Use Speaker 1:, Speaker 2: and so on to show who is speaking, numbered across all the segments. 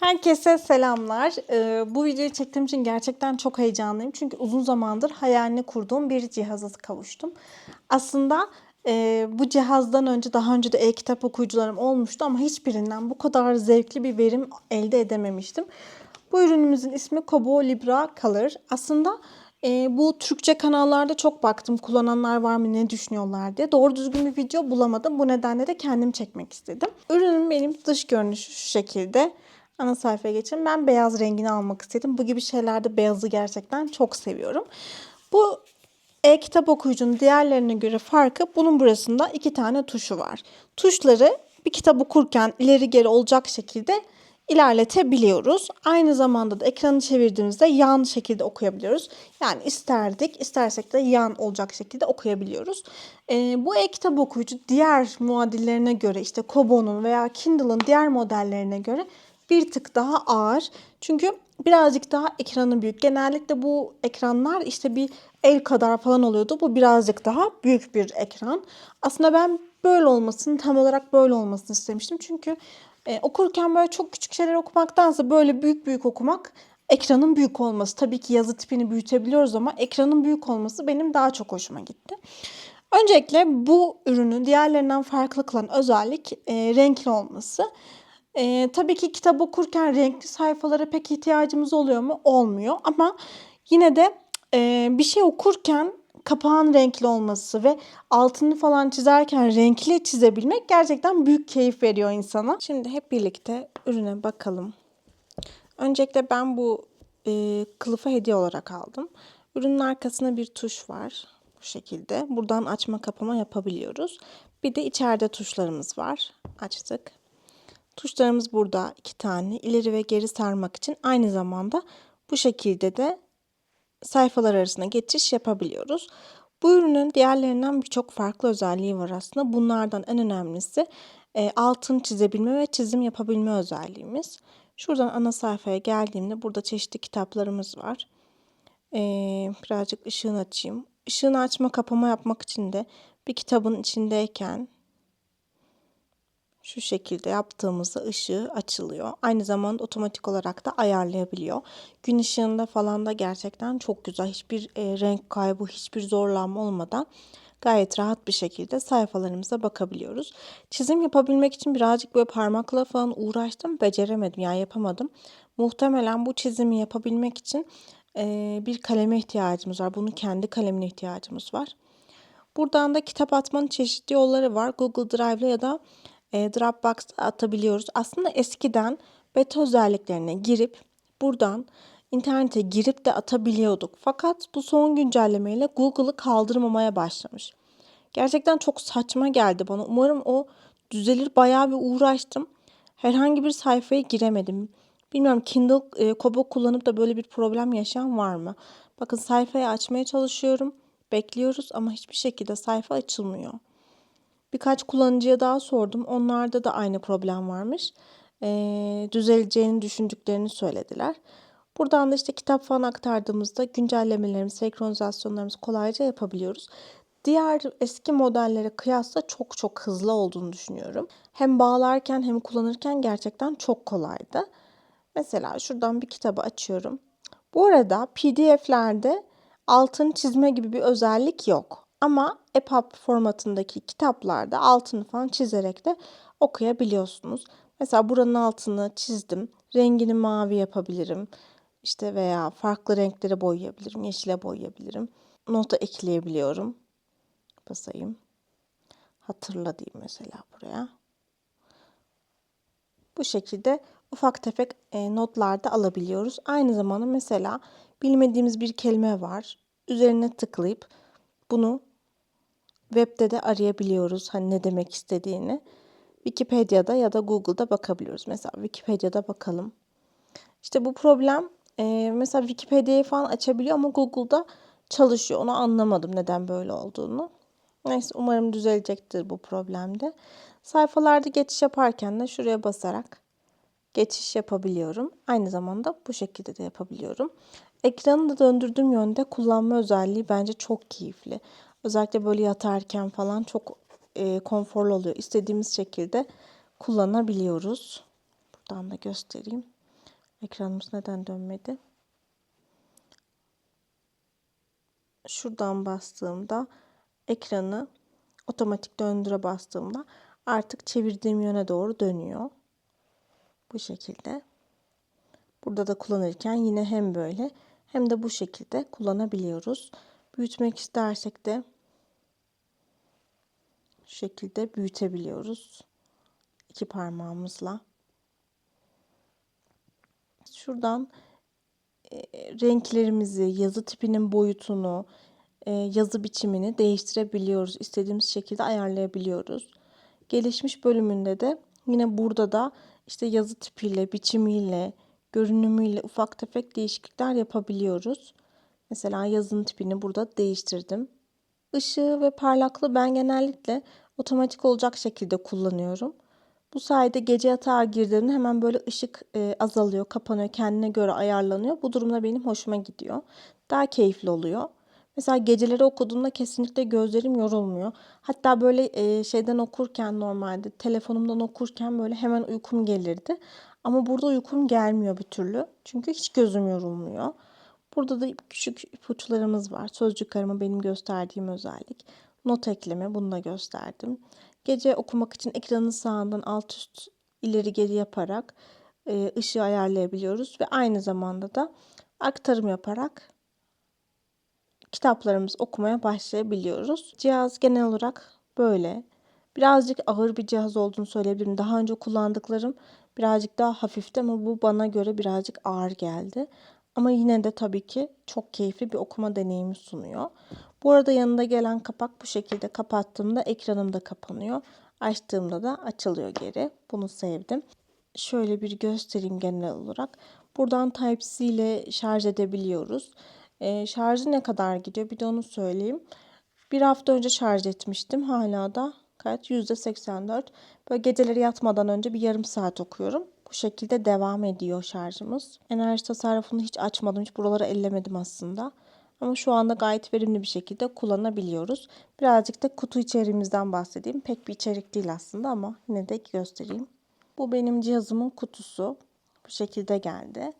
Speaker 1: Herkese selamlar. Ee, bu videoyu çektiğim için gerçekten çok heyecanlıyım. Çünkü uzun zamandır hayalini kurduğum bir cihaza kavuştum. Aslında e, bu cihazdan önce daha önce de e-kitap okuyucularım olmuştu ama hiçbirinden bu kadar zevkli bir verim elde edememiştim. Bu ürünümüzün ismi Kobo Libra Color. Aslında e, bu Türkçe kanallarda çok baktım kullananlar var mı ne düşünüyorlar diye. Doğru düzgün bir video bulamadım. Bu nedenle de kendim çekmek istedim. Ürünün benim dış görünüşü şu şekilde. Ana sayfaya geçelim. Ben beyaz rengini almak istedim. Bu gibi şeylerde beyazı gerçekten çok seviyorum. Bu e-kitap okuyucunun diğerlerine göre farkı bunun burasında iki tane tuşu var. Tuşları bir kitap okurken ileri geri olacak şekilde ilerletebiliyoruz. Aynı zamanda da ekranı çevirdiğimizde yan şekilde okuyabiliyoruz. Yani isterdik, istersek de yan olacak şekilde okuyabiliyoruz. Ee, bu e-kitap okuyucu diğer muadillerine göre işte Kobo'nun veya Kindle'ın diğer modellerine göre bir tık daha ağır. Çünkü birazcık daha ekranı büyük. Genellikle bu ekranlar işte bir el kadar falan oluyordu. Bu birazcık daha büyük bir ekran. Aslında ben böyle olmasını, tam olarak böyle olmasını istemiştim. Çünkü e, okurken böyle çok küçük şeyler okumaktansa böyle büyük büyük okumak ekranın büyük olması. Tabii ki yazı tipini büyütebiliyoruz ama ekranın büyük olması benim daha çok hoşuma gitti. Öncelikle bu ürünün diğerlerinden farklı kılan özellik e, renkli olması. E, tabii ki kitap okurken renkli sayfalara pek ihtiyacımız oluyor mu? Olmuyor ama yine de e, bir şey okurken kapağın renkli olması ve altını falan çizerken renkli çizebilmek gerçekten büyük keyif veriyor insana. Şimdi hep birlikte ürüne bakalım. Öncelikle ben bu e, kılıfı hediye olarak aldım. Ürünün arkasında bir tuş var. Bu şekilde. Buradan açma kapama yapabiliyoruz. Bir de içeride tuşlarımız var. Açtık. Tuşlarımız burada iki tane. İleri ve geri sarmak için aynı zamanda bu şekilde de sayfalar arasında geçiş yapabiliyoruz. Bu ürünün diğerlerinden birçok farklı özelliği var aslında. Bunlardan en önemlisi e, altın çizebilme ve çizim yapabilme özelliğimiz. Şuradan ana sayfaya geldiğimde burada çeşitli kitaplarımız var. E, birazcık ışığını açayım. Işığını açma kapama yapmak için de bir kitabın içindeyken şu şekilde yaptığımızda ışığı açılıyor. Aynı zamanda otomatik olarak da ayarlayabiliyor. Gün ışığında falan da gerçekten çok güzel. Hiçbir e, renk kaybı, hiçbir zorlanma olmadan gayet rahat bir şekilde sayfalarımıza bakabiliyoruz. Çizim yapabilmek için birazcık böyle parmakla falan uğraştım. Beceremedim yani yapamadım. Muhtemelen bu çizimi yapabilmek için e, bir kaleme ihtiyacımız var. Bunun kendi kalemine ihtiyacımız var. Buradan da kitap atmanın çeşitli yolları var. Google Drive'la ya da e, Dropbox'ta atabiliyoruz. Aslında eskiden beta özelliklerine girip buradan internete girip de atabiliyorduk. Fakat bu son güncellemeyle Google'ı kaldırmamaya başlamış. Gerçekten çok saçma geldi bana. Umarım o düzelir. Bayağı bir uğraştım. Herhangi bir sayfaya giremedim. Bilmiyorum Kindle e, Kobo kullanıp da böyle bir problem yaşayan var mı? Bakın sayfayı açmaya çalışıyorum. Bekliyoruz ama hiçbir şekilde sayfa açılmıyor. Birkaç kullanıcıya daha sordum. Onlarda da aynı problem varmış. Ee, düzeleceğini düşündüklerini söylediler. Buradan da işte kitap falan aktardığımızda güncellemelerimizi, senkronizasyonlarımızı kolayca yapabiliyoruz. Diğer eski modellere kıyasla çok çok hızlı olduğunu düşünüyorum. Hem bağlarken hem kullanırken gerçekten çok kolaydı. Mesela şuradan bir kitabı açıyorum. Bu arada PDF'lerde altın çizme gibi bir özellik yok. Ama EPUB formatındaki kitaplarda altını falan çizerek de okuyabiliyorsunuz. Mesela buranın altını çizdim. Rengini mavi yapabilirim. İşte veya farklı renklere boyayabilirim. Yeşile boyayabilirim. Nota ekleyebiliyorum. Basayım. Hatırla diyeyim mesela buraya. Bu şekilde ufak tefek e, notlar da alabiliyoruz. Aynı zamanda mesela bilmediğimiz bir kelime var. Üzerine tıklayıp bunu webde de arayabiliyoruz hani ne demek istediğini. Wikipedia'da ya da Google'da bakabiliyoruz. Mesela Wikipedia'da bakalım. İşte bu problem e, mesela Wikipedia'yı falan açabiliyor ama Google'da çalışıyor. Onu anlamadım neden böyle olduğunu. Neyse umarım düzelecektir bu problemde. Sayfalarda geçiş yaparken de şuraya basarak geçiş yapabiliyorum. Aynı zamanda bu şekilde de yapabiliyorum. Ekranı da döndürdüğüm yönde kullanma özelliği bence çok keyifli. Özellikle böyle yatarken falan çok e, konforlu oluyor. İstediğimiz şekilde kullanabiliyoruz. Buradan da göstereyim. Ekranımız neden dönmedi? Şuradan bastığımda ekranı otomatik döndüre bastığımda artık çevirdiğim yöne doğru dönüyor. Bu şekilde. Burada da kullanırken yine hem böyle hem de bu şekilde kullanabiliyoruz. Büyütmek istersek de şekilde büyütebiliyoruz. iki parmağımızla. Şuradan e, renklerimizi, yazı tipinin boyutunu, e, yazı biçimini değiştirebiliyoruz. İstediğimiz şekilde ayarlayabiliyoruz. Gelişmiş bölümünde de yine burada da işte yazı tipiyle, biçimiyle, görünümüyle ufak tefek değişiklikler yapabiliyoruz. Mesela yazının tipini burada değiştirdim. Işığı ve parlaklığı ben genellikle otomatik olacak şekilde kullanıyorum. Bu sayede gece yatağa girdiğimde hemen böyle ışık e, azalıyor, kapanıyor, kendine göre ayarlanıyor. Bu durumda benim hoşuma gidiyor. Daha keyifli oluyor. Mesela geceleri okuduğumda kesinlikle gözlerim yorulmuyor. Hatta böyle e, şeyden okurken normalde telefonumdan okurken böyle hemen uykum gelirdi. Ama burada uykum gelmiyor bir türlü. Çünkü hiç gözüm yorulmuyor. Burada da küçük ipuçlarımız var. Sözcük arama benim gösterdiğim özellik. Not ekleme bunu da gösterdim. Gece okumak için ekranın sağından alt üst ileri geri yaparak e, ışığı ayarlayabiliyoruz. Ve aynı zamanda da aktarım yaparak kitaplarımızı okumaya başlayabiliyoruz. Cihaz genel olarak böyle. Birazcık ağır bir cihaz olduğunu söyleyebilirim. Daha önce kullandıklarım birazcık daha hafifti ama bu bana göre birazcık ağır geldi. Ama yine de tabii ki çok keyifli bir okuma deneyimi sunuyor. Bu arada yanında gelen kapak bu şekilde kapattığımda ekranım da kapanıyor. Açtığımda da açılıyor geri. Bunu sevdim. Şöyle bir göstereyim genel olarak. Buradan Type-C ile şarj edebiliyoruz. E, şarjı ne kadar gidiyor bir de onu söyleyeyim. Bir hafta önce şarj etmiştim. Hala da kaç? %84. Böyle geceleri yatmadan önce bir yarım saat okuyorum. Bu şekilde devam ediyor şarjımız. Enerji tasarrufunu hiç açmadım. Hiç buraları ellemedim aslında. Ama şu anda gayet verimli bir şekilde kullanabiliyoruz. Birazcık da kutu içeriğimizden bahsedeyim. Pek bir içerik değil aslında ama yine de göstereyim. Bu benim cihazımın kutusu. Bu şekilde geldi.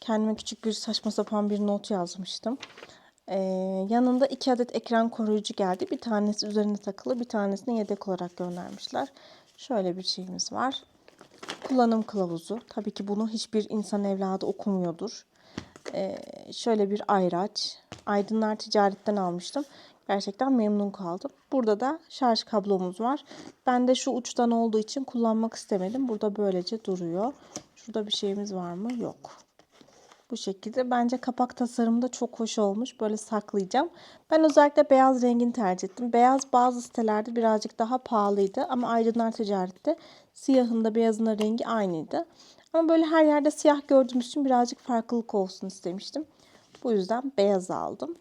Speaker 1: Kendime küçük bir saçma sapan bir not yazmıştım. Ee, yanında iki adet ekran koruyucu geldi. Bir tanesi üzerine takılı, bir tanesini yedek olarak göndermişler. Şöyle bir şeyimiz var. Kullanım kılavuzu. Tabii ki bunu hiçbir insan evladı okumuyordur. Ee, şöyle bir ayraç. Aydınlar ticaretten almıştım. Gerçekten memnun kaldım. Burada da şarj kablomuz var. Ben de şu uçtan olduğu için kullanmak istemedim. Burada böylece duruyor. Şurada bir şeyimiz var mı? Yok. Bu şekilde. Bence kapak tasarımı da çok hoş olmuş. Böyle saklayacağım. Ben özellikle beyaz rengini tercih ettim. Beyaz bazı sitelerde birazcık daha pahalıydı. Ama Aydınlar Ticaret'te siyahında beyazında rengi aynıydı. Ama böyle her yerde siyah gördüğüm için birazcık farklılık olsun istemiştim. Bu yüzden beyaz aldım.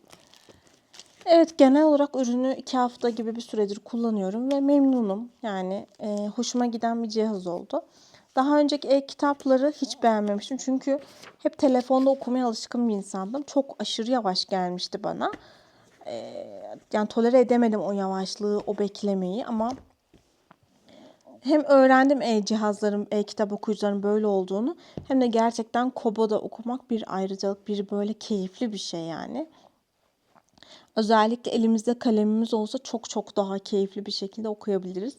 Speaker 1: Evet genel olarak ürünü iki hafta gibi bir süredir kullanıyorum ve memnunum. Yani e, hoşuma giden bir cihaz oldu. Daha önceki e-kitapları hiç beğenmemiştim. Çünkü hep telefonda okumaya alışkın bir insandım. Çok aşırı yavaş gelmişti bana. Ee, yani tolere edemedim o yavaşlığı, o beklemeyi ama hem öğrendim e-cihazların, e-kitap okuyucuların böyle olduğunu hem de gerçekten Kobo'da okumak bir ayrıcalık, bir böyle keyifli bir şey yani. Özellikle elimizde kalemimiz olsa çok çok daha keyifli bir şekilde okuyabiliriz.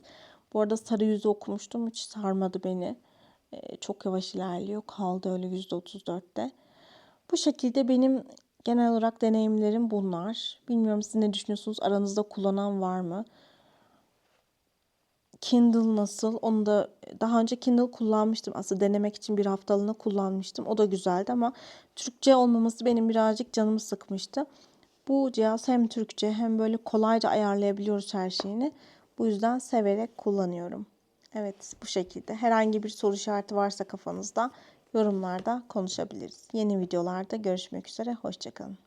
Speaker 1: Bu arada sarı yüzü okumuştum. Hiç sarmadı beni. Ee, çok yavaş ilerliyor. Kaldı öyle %34'te. Bu şekilde benim genel olarak deneyimlerim bunlar. Bilmiyorum siz ne düşünüyorsunuz? Aranızda kullanan var mı? Kindle nasıl? Onu da daha önce Kindle kullanmıştım. Aslında denemek için bir haftalığına kullanmıştım. O da güzeldi ama Türkçe olmaması benim birazcık canımı sıkmıştı. Bu cihaz hem Türkçe hem böyle kolayca ayarlayabiliyoruz her şeyini. Bu yüzden severek kullanıyorum. Evet bu şekilde. Herhangi bir soru işareti varsa kafanızda yorumlarda konuşabiliriz. Yeni videolarda görüşmek üzere. Hoşçakalın.